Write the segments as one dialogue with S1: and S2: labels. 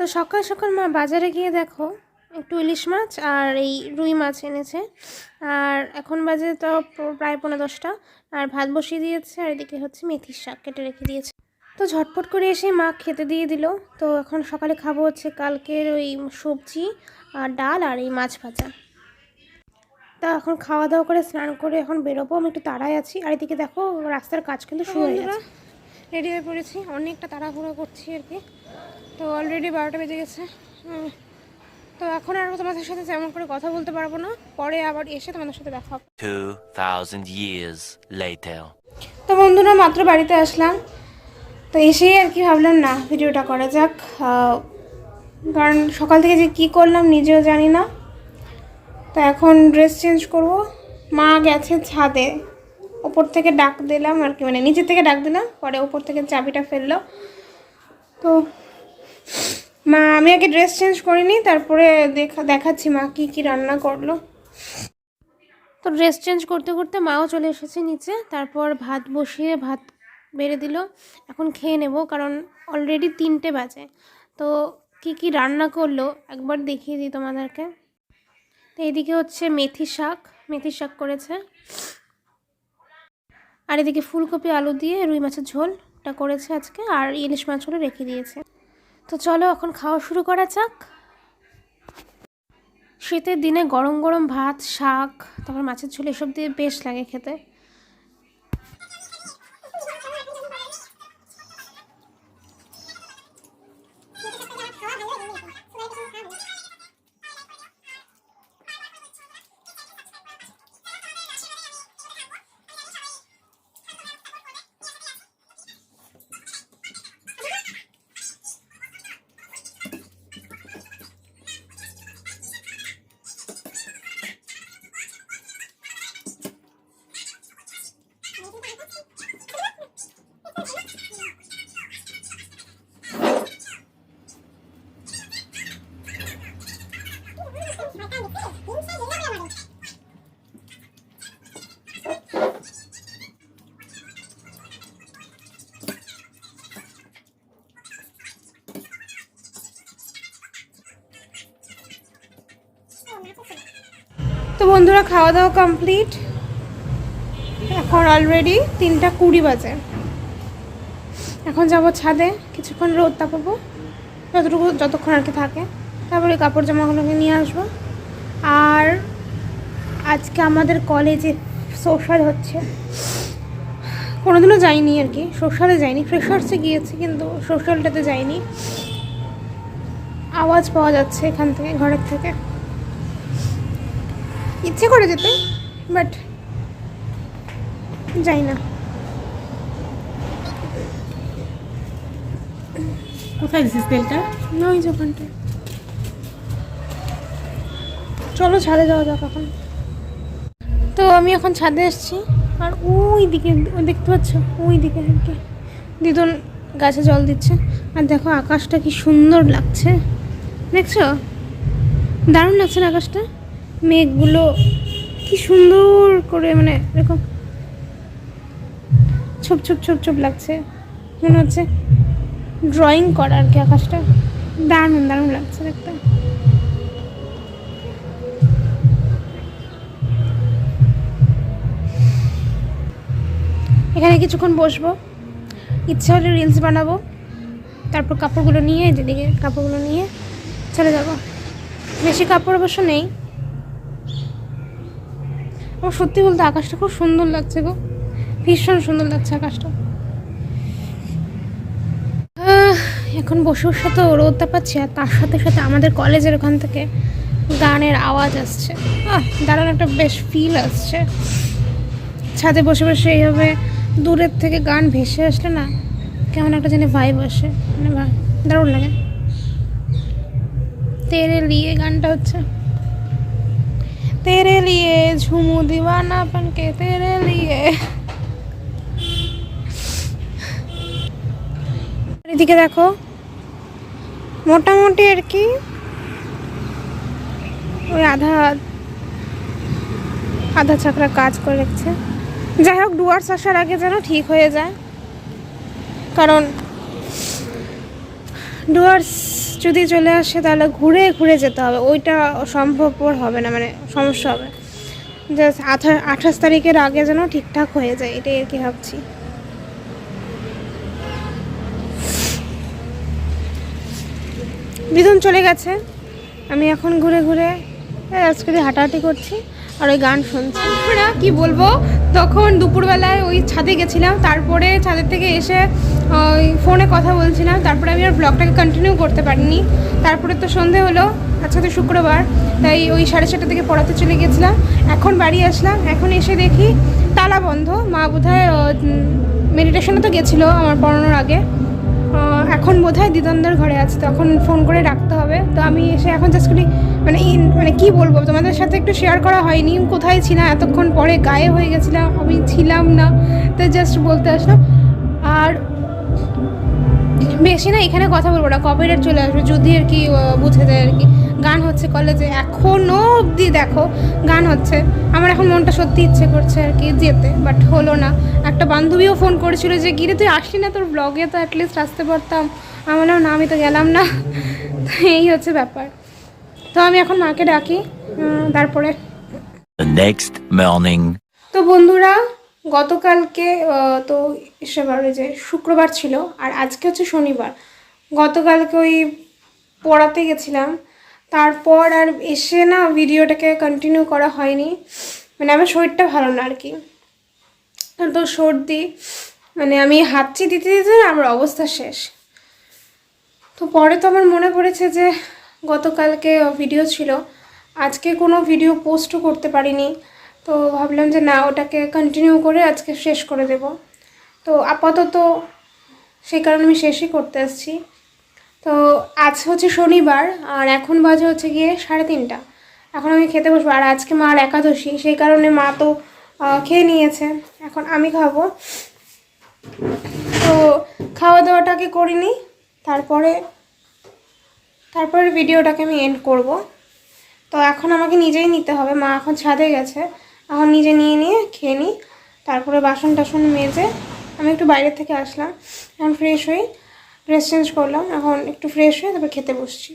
S1: তো সকাল সকাল মা বাজারে গিয়ে দেখো একটু ইলিশ মাছ আর এই রুই মাছ এনেছে। আর এখন বাজে তো প্রায় পনেরো দশটা আর ভাত বসিয়ে দিয়েছে আর এদিকে হচ্ছে মেথির শাক কেটে রেখে দিয়েছে। তো ঝটপট করে এসে মা খেতে দিয়ে দিল। তো এখন সকালে খাব হচ্ছে কালকের ওই সবজি আর ডাল আর এই মাছ ভাজা। তা এখন খাওয়া দাওয়া করে স্নান করে এখন বেরোবো আমি একটু তাড়ায় আছি। আর এদিকে দেখো রাস্তার কাজ কিন্তু শুরু হয়ে গেছে। রেডি হয়ে পড়েছি অনেকটা তাড়াহুড়ো করছি আর কি। তো অলরেডি বারোটা বেজে গেছে। তো এখন আর তোমাদের সাথে তেমন করে কথা বলতে পারব না। পরে আবার এসে তোমাদের সাথে দেখা হবে।
S2: 2,000 years later.
S1: তো বন্ধুরা মাত্র বাড়িতে আসলাম। তো এসেই আর কি ভাবলাম না ভিডিওটা করা যাক। কারণ সকাল থেকে যে কি করলাম নিজেও জানি না। তো এখন ড্রেস চেঞ্জ করব। মা গেছে ছাদে। ওপর থেকে ডাক দিলাম আর কি মানে নিচে থেকে ডাক দিলাম। পরে ওপর থেকে চাবিটা ফেলল। তো মা, আমি আগে ড্রেস চেঞ্জ করিনি, তারপরে দেখা দেখাচ্ছি মা কি কি রান্না করল। তো ড্রেস চেঞ্জ করতে করতে মাও চলে এসেছে নিচে, তারপর ভাত বসিয়ে ভাত বেড়ে দিল। এখন খেয়ে নেব, কারণ অলরেডি তিনটে বাজে। তো কি কি রান্না করল, একবার দেখিয়ে দিই তোমাদেরকে। তো এদিকে হচ্ছে মেথি শাক মেথি শাক করেছে। আর এদিকে ফুলকপি, আলু দিয়ে রুই মাছের ঝোলটা করেছে আজকে, আর ইলিশ মাছগুলো রেখে দিয়েছে। তো চলো এখন খাওয়া শুরু করা যাক। শীতের দিনে গরম গরম ভাত, শাক, তারপর মাছের ঝোল, এসব দিয়ে বেশ লাগে খেতে। তো বন্ধুরা খাওয়া দাওয়া কমপ্লিট এখন অলরেডি তিনটা কুড়ি বাজে। এখন যাব ছাদে, কিছুক্ষণ রোদ তাপাবো। যতটুকু, যতক্ষণ আর কি থাকে। তারপরে কাপড় জামাগুলোকে নিয়ে আসব। আর আজকে আমাদের কলেজে সোশ্যাল হচ্ছে। কোনোদিনও যাইনি আর কি। সোশ্যালে যাইনি। ফ্রেশার্সে গিয়েছি, কিন্তু সোশ্যালটাতে যাইনি। আওয়াজ পাওয়া যাচ্ছে এখান থেকে, ঘরের থেকে। ইচ্ছে করে যেতে বাট যাই না।
S3: কোথায় দিছিস তেলটা?
S1: না ওই দোকানটায়। চলো ছাদে যাওয়া যাক এখন। তো আমি এখন ছাদে এসেছি আর ওই দিকে দেখতে পাচ্ছ ওই দিকে দিদুন গাছে জল দিচ্ছে আর দেখো আকাশটা কি সুন্দর লাগছে। দেখছ? দারুণ লাগছে না আকাশটা? মেঘগুলো কি সুন্দর করে মানে এরকম ছোপ ছোপ ছোপ ছোপ লাগছে। মনে হচ্ছে ড্রয়িং করা আর কি আকাশটা। দারুণ দারুণ লাগছে দেখতে। এখানে কিছুক্ষণ বসবো। ইচ্ছা হলে রিলস বানাবো। তারপর কাপড়গুলো নিয়ে, যেদিকে কাপড়গুলো নিয়ে চলে যাব। বেশি কাপড় অবশ্য নেই। আমার সত্যি বলতে আকাশটা খুব সুন্দর লাগছে গো। ভীষণ সুন্দর লাগছে আকাশটা। এখন বসে বসে তো রোদটা পাচ্ছি, আর তার সাথে সাথে আমাদের কলেজের ওখান থেকে গানের আওয়াজ আসছে। দারুণ একটা বেশ ফিল আসছে। ছাদে বসে বসে এইভাবে দূরের থেকে গান ভেসে আসলে না, কেমন একটা জানি ভাইব আসে। মানে দারুণ লাগে। তেরে লিয়ে গানটা হচ্ছে। তেরে লিয়ে ঝুমু দিওয়ানা পনকে তেরে লিয়ে এদিকে দেখো মোটামুটি আর কি ওই আধা আধা চাকরা কাজ করে রেখেছে যাই হোক ডুয়ার্স আসার আগে যেন ঠিক হয়ে যায় কারণ ডুয়ার্স যদি চলে আসে, তাহলে ঘুরে ঘুরে যেতে হবে। ওইটা সম্ভবপর হবে না মানে সমস্যা হবে। জাস্ট আঠাশ তারিখের আগে যেন ঠিকঠাক হয়ে যায়, এটাই আর কি ভাবছি। বিধন চলে গেছে। আমি এখন ঘুরে ঘুরে আজকে হাঁটাহাঁটি করছি আর ওই গান শুনছি। না কি বলব? তখন দুপুরবেলায় ওই ছাদে গেছিলাম, তারপরে ছাদের থেকে এসে ওই ফোনে কথা বলছিলাম, তারপরে আমি আর ব্লগটাকে কন্টিনিউ করতে পারিনি। তারপরে তো সন্ধে হলো আচ্ছা তো শুক্রবার, তাই ওই সাড়ে চারটা থেকে পড়াতে চলে গেছিলাম। এখন বাড়ি আসলাম, এখন এসে দেখি তালা বন্ধ। মা বোধহয় মেডিটেশনে তো গেছিল আমার পড়ানোর আগে। এখন বোধহয় দিদনদার ঘরে আছে, তো এখন ফোন করে রাখতে হবে। তো আমি এসে এখন জাস্ট করি মানে মানে কি বলব, তোমাদের সাথে একটু শেয়ার করা হয়নি কোথায় ছিলাম এতক্ষণ পরে গায়ে হয়ে গেছিলাম, আমি ছিলাম না, তো জাস্ট বলতে আসলাম আর বেশি না, এখানে কথা বলব না কপিরাইট চলে আসবে, যদি আর কি বুঝে দেয় আর কি। গান হচ্ছে কলেজে এখনও অবধি দেখো গান হচ্ছে। আমার এখন মনটা সত্যি ইচ্ছে করছে আর কি যেতে বাট হলো না। একটা বান্ধবীও ফোন করেছিল যে গিরে তুই আসলি না তোর ব্লগে তো অ্যাটলিস্ট আসতে পারতাম। আমি বললাম না আমি তো গেলাম না। এই হচ্ছে ব্যাপার। তো আমি এখন মাকে ডাকি তারপরে।
S2: Next morning.
S1: তো বন্ধুরা গতকালকে তো সেবার যে শুক্রবার ছিল আর আজকে হচ্ছে শনিবার। গতকালকে ওই পড়াতে গেছিলাম তারপর আর এসে না ভিডিওটাকে কন্টিনিউ করা হয়নি। মানে আমার শরীরটা ভালো না আর কি। তো সর্দি মানে আমি হাঁচি দিতে দিতে আমার অবস্থা শেষ। তো পরে তো আমার মনে পড়েছে যে গতকালকে ভিডিও ছিল। আজকে কোনো ভিডিও পোস্টও করতে পারিনি। তো ভাবলাম যে না, ওটাকে কন্টিনিউ করে আজকে শেষ করে দেব। তো আপাতত সেই কারণে আমি শেষই করতে আসছি। তো আজ হচ্ছে শনিবার আর এখন বাজে হচ্ছে গিয়ে সাড়ে তিনটা। এখন আমি খেতে বসবো। আর আজকে মার একাদশী, সেই কারণে মা তো খেয়ে নিয়েছে। এখন আমি খাব। তো খাওয়া দাওয়াটাকে করিনি তারপরে তারপরে ভিডিওটাকে আমি এন্ড করব। তো এখন আমাকে নিজেই নিতে হবে। মা এখন ছাদে গেছে। এখন নিজে নিয়ে নিয়ে খেয়ে নিই। তারপরে বাসন টাসন মেজে আমি একটু বাইরে থেকে আসলাম। এখন ফ্রেশ হই। ড্রেস চেঞ্জ করলাম এখন একটু ফ্রেশ হয়ে তারপর খেতে বসছি।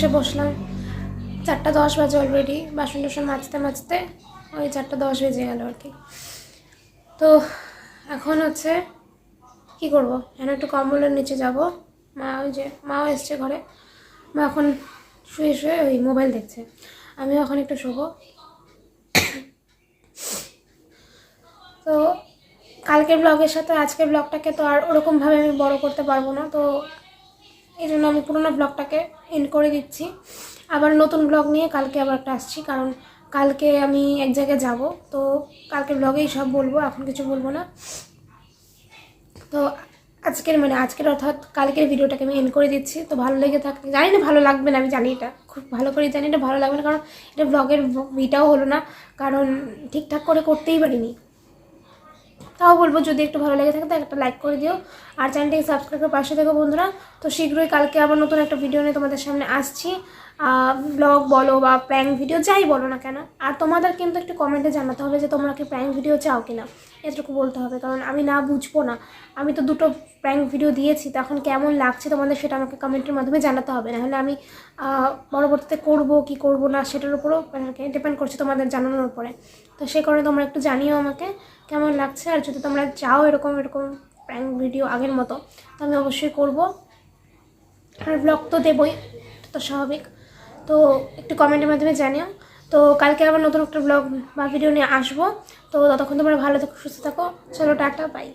S1: এসে বসলাম। চারটা দশ বাজে অলরেডি বাসন টাসন মাজতে মাজতে ওই চারটা দশ বেজে গেল আর কি। তো এখন হচ্ছে কি করব? এখন একটু কম্বলের নিচে যাব। মা ওই যে, মাও এসছে ঘরে। মা এখন শুয়ে শুয়ে ওই মোবাইল দেখছে। আমিও এখন একটু শোবো। তো কালকের ব্লগের সাথে আজকের ব্লগটাকে তো আর ওরকমভাবে আমি বড় করতে পারব না। তো এই জন্য আমি পুরোনো ব্লগটাকে এন্ড করে দিচ্ছি। আবার নতুন ব্লগ নিয়ে কালকে আবার একটা আসছি, কারণ কালকে আমি এক জায়গায় যাব, তো কালকে ব্লগেই সব বলব, এখন কিছু বলব না। তো আজকের মানে আজকের অর্থাৎ কালকের ভিডিওটাকে আমি এন্ড করে দিচ্ছি। তো ভালো লেগে থাকলে জানি না ভালো লাগবে না, আমি জানি এটা। খুব ভালো করে জানি এটা ভালো লাগবে না, কারণ এটা ব্লগের ভিটাও হলো না, কারণ ঠিকঠাক করে করতেই পারিনি। তাও বলব যদি একটু ভালো লেগে থাকে তো একটা লাইক করে দিও। আর চ্যানেলটিকে সাবস্ক্রাইব করে পাশে থেকো বন্ধুরা। তো শীঘ্রই কালকে আবার নতুন একটা ভিডিও নিয়ে তোমাদের সামনে আসছি। ব্লগ বলো বা প্র্যাঙ্ক ভিডিও যাই বলো না কেন, আর তোমাদের কিন্তু একটু কমেন্টে জানাতে হবে যে তোমরা কি প্র্যাঙ্ক ভিডিও চাও কিনা। এটুকু বলতে হবে, কারণ আমি না বুঝব না। আমি তো দুটো প্র্যাঙ্ক ভিডিও দিয়েছি তখন কেমন লাগছে তোমাদের সেটা আমাকে কমেন্টের মাধ্যমে জানাতে হবে। নাহলে আমি পরবর্তীতে করব, কি করব না সেটার উপরও ডিপেন্ড করছে তোমাদের জানানোর উপরে। তো সেই কারণে তোমরা একটু জানিও আমাকে কেমন লাগছে, আর যদি তোমরা চাও এরকম এরকম প্র্যাঙ্ক ভিডিও আগের মতো, তো আমি অবশ্যই করব। আর ব্লগ তো দেবই, তো স্বাভাবিক। তো একটু কমেন্টের মাধ্যমে জানিও। তো কালকে আবার নতুন একটা ব্লগ বা ভিডিও নিয়ে আসব। তো ততক্ষণ তোমরা ভালো থাকো সুস্থ থাকো। চলো টাটা বাই